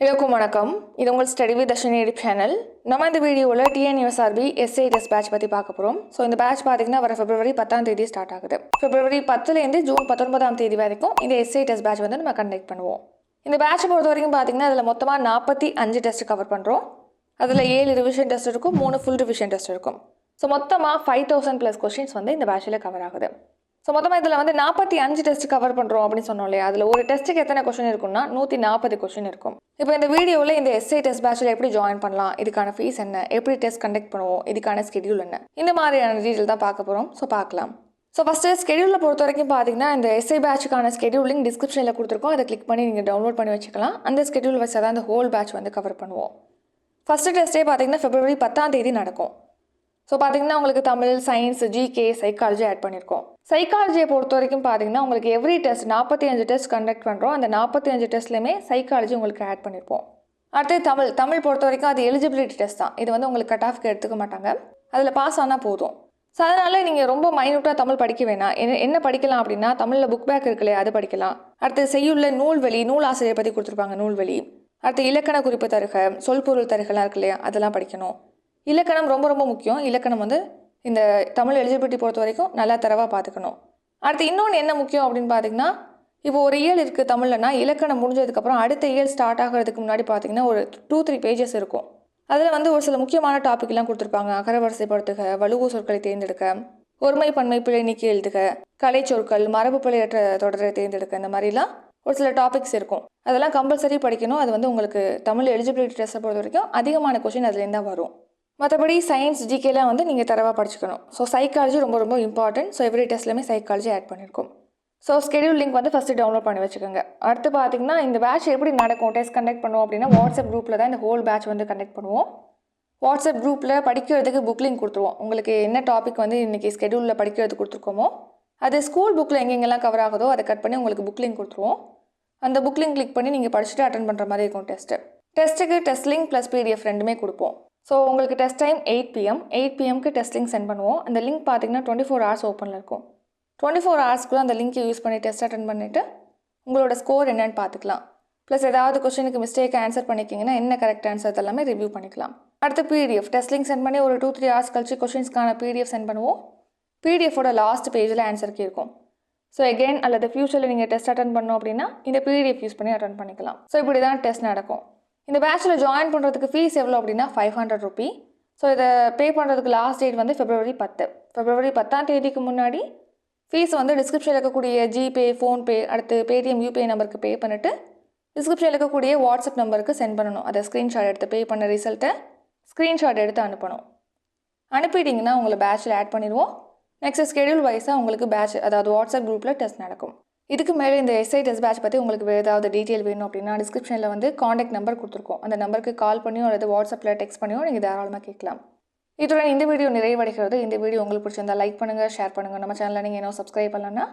எல்லோருக்கும் வணக்கம். இது உங்கள் study with Dharshini YouTube channel நம்ம இந்த வீடியோவில் டிஎன்யூஎஸ்ஆர்பி எஸ்ஐ டெஸ்ட் பேட்ச் பற்றி பார்க்க போகிறோம் ஸோ இந்த பேட்ச் பார்த்தீங்கன்னா வர பிப்ரவரி பத்தாம் தேதி ஸ்டார்ட் ஆகுது. பிப்ரவரி பத்துலேருந்து ஜூன் பத்தொன்பதாம் தேதி வரைக்கும் இந்த எஸ்ஐ டெஸ்ட் பேட்ச் வந்து நம்ம கண்டக்ட் பண்ணுவோம். இந்த பேட்ச் பொறுத்த வரைக்கும் பார்த்தீங்கன்னா அதில் மொத்தமாக நாற்பத்தி அஞ்சு டெஸ்ட் கவர் பண்ணுறோம் அதில் ஏழு ரிவிஷன் டெஸ்ட் இருக்கும் மூணு ஃபுல் ரிவிஷன் டெஸ்ட் இருக்கும். ஸோ மொத்தமாக ஃபைவ் தௌசண்ட் ப்ளஸ் கொஷின்ஸ் வந்து இந்த பேட்சில் கவர் ஆகுது. ஸோ மொத்தமாக இதில் வந்து நாற்பத்தி அஞ்சு டெஸ்ட் கவர் பண்ணுறோம் அப்படின்னு சொன்னோம் இல்லையா? அதில் ஒரு டெஸ்ட்டுக்கு எத்தனை கொஷின் இருக்கும்னா நூற்றி நாற்பது கொஷின் இருக்கும். இப்போ இந்த வீடியோவில் இந்த எஸ்ஐ டெஸ்ட் பேட்சில் எப்படி ஜாயின் பண்ணலாம்? இதுக்கான ஃபீஸ் என்ன? எப்படி டெஸ்ட் கண்டக்ட் பண்ணுவோம்? இதுக்கான ஸ்கெடியூல் என்ன? இந்த மாதிரியான டீட்டெயில் தான் பார்க்க போகிறோம் ஸோ பார்க்கலாம். ஸோ ஃபஸ்ட்டு ஸ்கெடியூலில் பொறுத்த வரைக்கும் பார்த்தீங்கன்னா இந்த எஸ்ஐ பேட்சுக்கான ஸ்கெடியூல் லிங்க் டிஸ்கிரிப்ஷனில் கொடுத்துருக்கோம். அதை கிளிக் பண்ணி நீங்கள் டவுன்லோட் பண்ணி வச்சுக்கலாம். அந்த ஸ்கெடியூல் வச்சு தான் அந்த ஹோல் பேட்ச் வந்து கவர் பண்ணுவோம். ஃபஸ்ட்டு டெஸ்ட்டே பார்த்தீங்கன்னா ஃபெப்ரவரி பத்தாம் தேதி நடக்கும். ஸோ பார்த்தீங்கன்னா உங்களுக்கு Tamil science GK psychology add பண்ணியிருக்கோம் சைக்காலஜியை பொறுத்த வரைக்கும் பார்த்தீங்கன்னா உங்களுக்கு எவ்ரி டெஸ்ட் நாற்பத்தி அஞ்சு டெஸ்ட் கண்டக்ட் பண்ணுறோம் அந்த நாற்பத்தி அஞ்சு டெஸ்ட்லையுமே சைக்காலஜி உங்களுக்கு ஆட் பண்ணியிருப்போம் அடுத்து தமிழ். தமிழ் பொறுத்த வரைக்கும் அது எலிஜிபிலிட்டி டெஸ்ட் தான். இது வந்து உங்களுக்கு கட் ஆஃப்க்கு எடுத்துக்க மாட்டாங்க. அதில் பாஸ் ஆனால் போதும். ஸோ அதனால் நீங்கள் ரொம்ப மைனூட்டாக தமிழ் படிக்க வேணாம். என்ன என்ன படிக்கலாம் அப்படின்னா தமிழில் புக் பேக் இருக்கு இல்லையா அது படிக்கலாம். அடுத்து செய்யுள்ள நூல்வெளி நூல் ஆசிரியர் பற்றி கொடுத்துருப்பாங்க நூல்வெளி. அடுத்து இலக்கண குறிப்பு தருக சொல்பொருள் தருகலாம் இருக்கு இல்லையா அதெல்லாம் படிக்கணும். இலக்கணம் ரொம்ப ரொம்ப முக்கியம். இலக்கணம் வந்து இந்த தமிழ் எலிஜிபிலிட்டி பொறுத்த வரைக்கும் நல்லா தரவாக பார்த்துக்கணும் அடுத்து இன்னொன்று என்ன முக்கியம் அப்படின்னு பார்த்தீங்கன்னா இப்போ ஒரு இயல் இருக்குது தமிழ்லனா இலக்கணம் முடிஞ்சதுக்கப்புறம் அடுத்த இயல் ஸ்டார்ட் ஆகிறதுக்கு முன்னாடி பார்த்தீங்கன்னா ஒரு டூ த்ரீ பேஜஸ் இருக்கும். அதில் வந்து ஒரு சில முக்கியமான டாபிக்லாம் கொடுத்துருப்பாங்க. அகரவரிசைப்படுத்துக வலுவு சொற்களை தேர்ந்தெடுக்க ஒருமை பன்மை பிழை நீக்கி எழுதுக கலை சொற்கள் மரபு பிழையற்ற தொடரை தேர்ந்தெடுக்க இந்த மாதிரிலாம் ஒரு சில டாபிக்ஸ் இருக்கும். அதெல்லாம் கம்பல்சரி படிக்கணும். அது வந்து உங்களுக்கு தமிழ் எலிஜிபிலிட்டி டெஸ்ட்டை பொறுத்த வரைக்கும் அதிகமான கொஷின் அதுலேருந்து தான் வரும். மற்றபடி சயின்ஸ் ஜிகேலாம் வந்து நீங்கள் தரவாக படிச்சுக்கணும். ஸோ சைக்காலஜி ரொம்ப ரொம்ப இம்பார்ட்டன்ட் ஸோ எவ்ரி டெஸ்ட்லையுமே சைக்காலஜி ஆட் பண்ணியிருக்கோம் ஸோ ஸ்கெடியூல் லிங்க் வந்து ஃபஸ்ட்டு டவுன்லோட் பண்ணி வச்சுக்கோங்க. அடுத்து பார்த்தீங்கன்னா இந்த பேட்ச் எப்படி நடக்கும்? டெஸ்ட் கண்டக்ட் பண்ணுவோம் அப்படின்னா வாட்ஸ்அப் குரூப்பில் தான் இந்த ஹோல் பேட்ச் வந்து கண்டக்ட் பண்ணுவோம். வாட்ஸ்அப் குரூப்பில் படிக்கிறதுக்கு புக் லிங்க் கொடுத்துருவோம். உங்களுக்கு என்ன டாபிக் வந்து இன்றைக்கி ஸ்கெடியூலில் படிக்கிறது கொடுத்துருக்கோமோ அது ஸ்கூல் புக்கில் எங்கெங்கெல்லாம் கவர் ஆகுதோ அதை கட் பண்ணி உங்களுக்கு புக் லிங்க் கொடுத்துருவோம். அந்த புக் லிங்க் கிளிக் பண்ணி நீங்கள் படிச்சுட்டு அட்டன் பண்ணுற மாதிரி இருக்கும் டெஸ்ட்டு டெஸ்ட்டுக்கு டெஸ்ட் லிங்க் ப்ளஸ் பிடிஎஃப் ரெண்டுமே கொடுப்போம். ஸோ உங்களுக்கு test time eight PM eight பிஎம்க்கு test link sent பண்ணுவோம். அந்த லிங்க் பார்த்தீங்கன்னா டுவெண்ட்டி ஃபோர் ஹவர்ஸ் ஓப்பனில் இருக்கும். டுவெண்ட்டி ஃபோர் ஹவர்ஸ்க்குள்ளே அந்த லிங்க்கை யூஸ் பண்ணி டெஸ்ட் அட்டன் பண்ணிவிட்டு உங்களோட ஸ்கோர் என்னென்னு பார்த்துக்கலாம். ப்ளஸ் ஏதாவது கொஸ்டினுக்கு மிஸ்டேக் ஆன்சர் பண்ணிக்கிங்கன்னா என்ன கரெக்ட் ஆன்சர் எல்லாமே ரிவ்யூ பண்ணிக்கலாம். அடுத்து பிடிஎஃப் டெஸ்ட் லிங்க் சென்ட் பண்ணி ஒரு டூ த்ரீ ஹவர்ஸ் கழிச்சு கொஷின்ஸ்க்கான பிடிஎஃப் சென்ட் பண்ணுவோம். பிடிஎஃபோட லாஸ்ட் பேஜில் ஆன்சருக்கு இருக்கும் ஸோ எகெயின் அல்லது ஃபியூச்சரில் நீங்கள் டெஸ்ட் அட்டன் பண்ணோம் அப்படின்னா இந்த பிடிஎஃப் யூஸ் பண்ணி அட்டன் பண்ணிக்கலாம். ஸோ இப்படி தான் டெஸ்ட் நடக்கும். இந்த பேட்சில் ஜாயின் பண்ணுறதுக்கு ஃபீஸ் எவ்வளோ அப்படின்னா ஃபைவ் ஹண்ட்ரட் ருபி ஸோ இதை பே பண்ணுறதுக்கு லாஸ்ட் டேட் வந்து ஃபிப்ரவரி பத்து. பிப்ரவரி பத்தாம் தேதிக்கு முன்னாடி ஃபீஸ் வந்து டிஸ்கிரிப்ஷனில் இருக்கக்கூடிய ஜிபே ஃபோன்பே அடுத்து பேடிஎம் யூபிஐ நம்பருக்கு பே பண்ணிவிட்டு டிஸ்கிரிப்ஷனில் இருக்கக்கூடிய வாட்ஸ்அப் நம்பருக்கு சென்ட் பண்ணணும். அதை ஸ்க்ரீன்ஷாட் எடுத்து பே பண்ண ரிசல்ட்டை ஸ்க்ரீன்ஷாட் எடுத்து அனுப்பணும். அனுப்பிட்டீங்கன்னா உங்களை பேட்சில் ஆட் பண்ணிடுவோம். நெக்ஸ்ட் ஸ்கெடியூல் வைஸாக உங்களுக்கு பேட்ச் அதாவது வாட்ஸ்அப் குரூப்பில் டெஸ்ட் நடக்கும். இதுக்கு மேலே இந்த எஸ்ஐ டெஸ்ட் பேட்ச் பற்றி உங்களுக்கு வேறு ஏதாவது டீட்டெயில் வேணும் அப்படின்னா டிஸ்கிரிப்ஷனில் வந்து காண்டாக்ட் நம்பர் கொடுத்துருக்கோம். அந்த நம்பருக்கு கால் பண்ணியோ அல்லது வாட்ஸ்அப்பில் டெக்ஸ்ட் பண்ணியோ நீங்கள் தாராளமாக கேட்கலாம். இதோட இந்த வீடியோ நிறைவடைகிறது. இந்த வீடியோ உங்களுக்கு பிடிச்சிருந்தா லைக் பண்ணுங்கள் ஷேர் பண்ணுங்கள் நம்ம சேனலில் நீங்கள் இன்னும் சப்ஸ்கிரைப் பண்ணலன்னா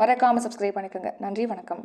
மறக்காமல் சப்ஸ்கிரைப் பண்ணிக்கோங்க. நன்றி வணக்கம்.